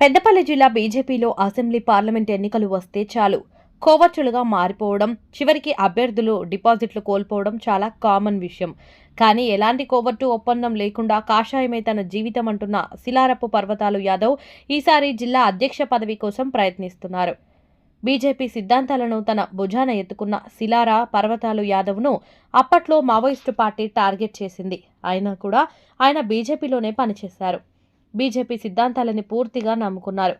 పెద్దపల్లి జిల్లా బీజేపీలో assembly parliament ఎన్నికలు వస్తే చాలు. కోవచ్చులుగా మారిపోవడం చివరికి అభ్యర్థులు డిపాజిట్లు కోల్పోవడం చాలా కామన్ విషయం. కానీ ఎలాంటి కోవట్టు ఒప్పందం లేకుండా కాషాయమే తన జీవితం అంటున్న శిలారపు పర్వతాలు యాదవ్ ఈసారి జిల్లా అధ్యక్ష పదవి కోసం ప్రయత్నిస్తున్నారు. బీజేపీ సిద్ధాంతాలను తన భుజాన ఎత్తుకున్న శిలారా పర్వతాలు యాదవ్ను అప్పట్లో మావోయిస్టు పార్టీ టార్గెట్ చేసింది. అయినా కూడా ఆయన బీజేపీలోనే పనిచేశారు. బీజేపీ సిద్ధాంతాలని పూర్తిగా నమ్ముకున్నారు.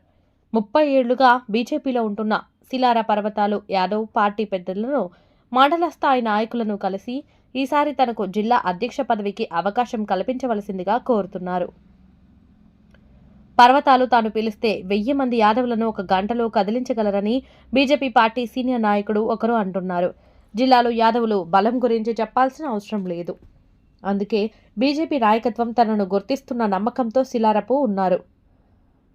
ముప్పై ఏళ్ళుగా బీజేపీలో ఉంటున్న శిలార పర్వతాలు యాదవ్ పార్టీ పెద్దలను మండల స్థాయి నాయకులను కలిసి ఈసారి తనకు జిల్లా అధ్యక్ష పదవికి అవకాశం కల్పించవలసిందిగా కోరుతున్నారు. పర్వతాలు తాను పిలిస్తే వెయ్యి మంది యాదవులను ఒక గంటలో కదిలించగలరని బీజేపీ పార్టీ సీనియర్ నాయకుడు ఒకరు అంటున్నారు. జిల్లాలో యాదవులు బలం గురించి చెప్పాల్సిన అవసరం లేదు. అందుకే బీజేపీ నాయకత్వం తనను గుర్తిస్తున్న నమ్మకంతో శిలారపు ఉన్నారు.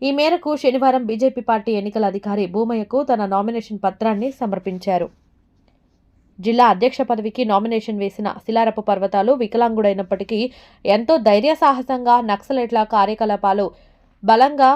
ఈ మేరకు శనివారం బీజేపీ పార్టీ ఎన్నికల అధికారి భూమయ్యకు తన నామినేషన్ పత్రాన్ని సమర్పించారు. జిల్లా అధ్యక్ష పదవికి నామినేషన్ వేసిన శిలారపు పర్వతాలు వికలాంగుడైనప్పటికీ ఎంతో ధైర్య సాహసంగా నక్సలైట్ల కార్యకలాపాలు బలంగా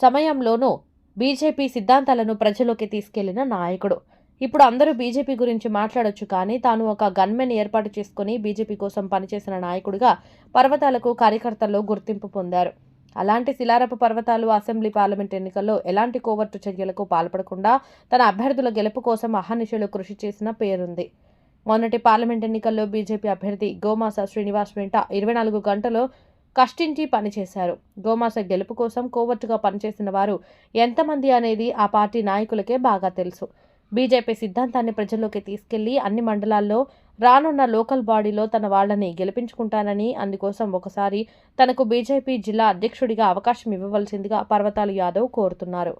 సమయంలోనూ బీజేపీ సిద్ధాంతాలను ప్రజలోకి తీసుకెళ్ళిన నాయకుడు. ఇప్పుడు అందరూ బీజేపీ గురించి మాట్లాడొచ్చు కానీ తాను ఒక గన్మెన్ ఏర్పాటు చేసుకుని బీజేపీ కోసం పనిచేసిన నాయకుడిగా పర్వతాలకు కార్యకర్తల్లో గుర్తింపు పొందారు. అలాంటి శిలారపు పర్వతాలు అసెంబ్లీ పార్లమెంట్ ఎన్నికల్లో ఎలాంటి కోవర్టు చర్యలకు పాల్పడకుండా తన అభ్యర్థుల గెలుపు కోసం అహర్నిశలు కృషి చేసిన పేరుంది. మొన్నటి పార్లమెంట్ ఎన్నికల్లో బీజేపీ అభ్యర్థి గోమాస శ్రీనివాస్ వెంట ఇరవై నాలుగు గంటలు కష్టించి పనిచేశారు. గోమాస గెలుపు కోసం కోవర్టుగా పనిచేసిన వారు ఎంతమంది అనేది ఆ పార్టీ నాయకులకే బాగా తెలుసు. బీజేపీ సిద్ధాంతాన్ని ప్రజల్లోకి తీసుకెళ్ళి అన్ని మండలాల్లో రానున్న లోకల్ బాడీలో తన వాళ్ళని గెలిపించుకుంటానని అందుకోసం ఒకసారి తనకు బీజేపీ జిల్లా అధ్యక్షుడిగా అవకాశం ఇవ్వవలసిందిగా పర్వతాలు యాదవ్ కోరుతున్నారు.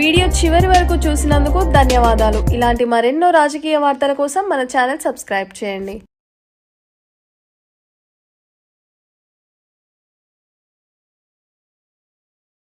వీడియో చివరి వరకు చూసినందుకు ధన్యవాదాలు. ఇలాంటి మరెన్నో రాజకీయ వార్తల కోసం మన ఛానల్ సబ్స్క్రైబ్ చేయండి.